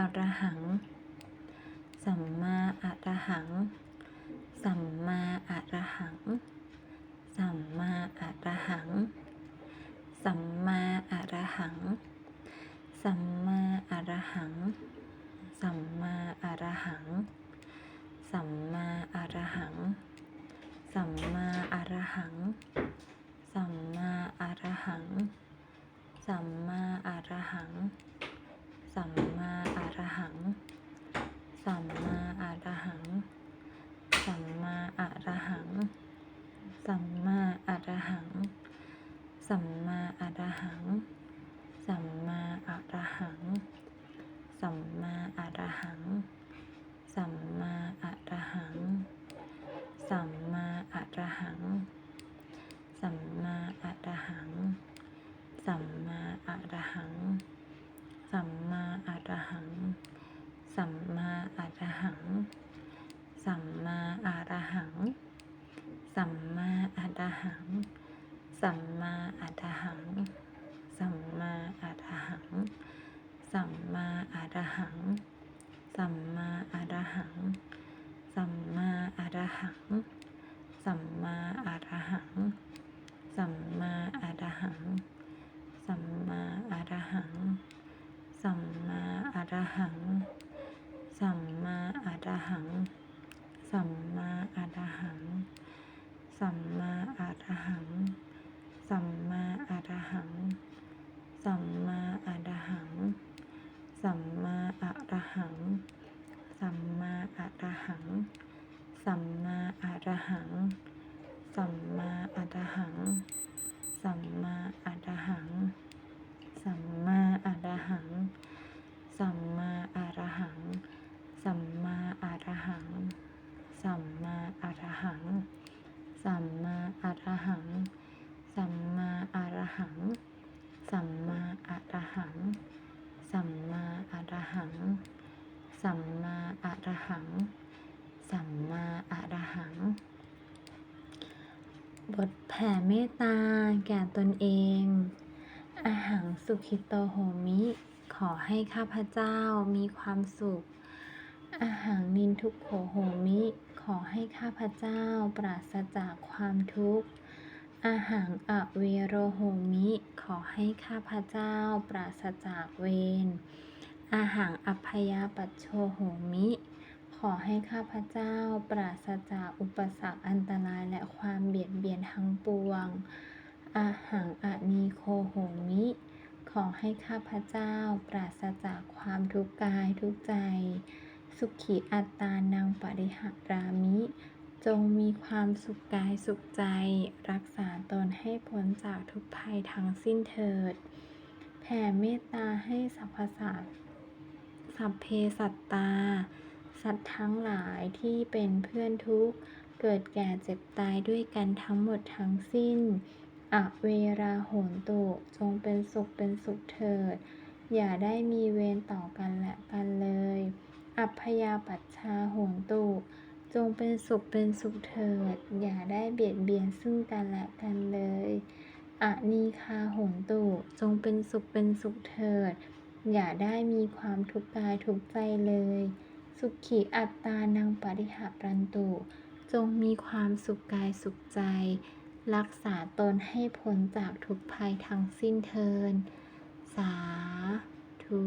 ะ ระหัง สัมมาอะระหัง สัมมาอะระหัง สัมมาอะระหัง สัมมาอะระหัง สัมมาอะระหัง สัมมาอะระหัง สัมมาอะระหัง สัมมาอะระหัง สัมมาอะระหัง สัมมาอะระหังสัมมาอะระหัง สัมมาอะระหัง สัมมาอะระหัง สั มมาอะระหัง สัมมาอะระหัง สัมมาอะระหัง สัมมาอะระหัง สัมมาอะระหัง สัม สัมมาอระหังสัมมาอระหังสัมมาอระหังสัมมาอระหังสัมมาอระหังสัมมาอระหังสัมมาอระหังสัมมาอระหังสัมมาอระหัง สัมมาอรหัง สัมมาอระหัง สัมมา อะระหัง สัมมาอะระหัง สัมมาอะระหัง สัมมาอะระหัง สัมมาอะระหัง สัมมาอะระหัง สัมมาอะระหัง สัมมาอะระหัง สัมมาอะระหัง สัมมาอะระหัง สัมมาอะระหัง สัมมาอะระหัง สัมมาอระหัง สัมมาอระหัง สัมมาอระหัง บทแผ่เมตตาแก่ตนเอง อาหังสุขิโตโหมิ ขอให้ข้าพเจ้ามีความสุข อาหังนินทุกโขโหมิ ขอให้ข้าพเจ้าปราศจากความทุกข์ อาหังอเวโรโหมิ ขอให้ข้าพเจ้าปราศจากเวร อาหังอัพยาปัชโชโหมิ ขอให้ข้าพเจ้าปราศจากอุปสรรคอันตรายและความเบียดเบียนทั้งปวง อาหังอนีโคโหมิ ขอให้ข้าพเจ้าปราศจากความทุกข์กายทุกใจ สุขีอัตตานังปริหารามิ จงมีความสุขกายสุขใจ รักษาตนให้พ้นจากทุกภัยทั้งสิ้นเถิด แผ่เมตตาให้สรรพสัตว์สัพเพสัตตา สัตว์ทั้งหลายที่เป็นเพื่อนทุกข์ เกิดแก่เจ็บตายด้วยกันทั้งหมดทั้งสิ้นอเวราโหนตุจงเป็นสุขเป็นสุขเถิด อย่าได้มีเวรต่อกันและกันเลย อัพยาปัชชาโหนตุ จงเป็นสุขเป็นสุขเถิด อย่าได้เบียดเบียนซึ่งกันและกันเลยอะนีคาโหนตุ จงเป็นสุขเป็นสุขเถิด อย่าได้มีความทุกข์กายทุกข์ใจเลย สุขีอัตตานังปริหารันตุ จงมีความสุขกายสุขใจ รักษาตนให้พ้นจากทุกภัยทั้งสิ้นเทิน สาธุ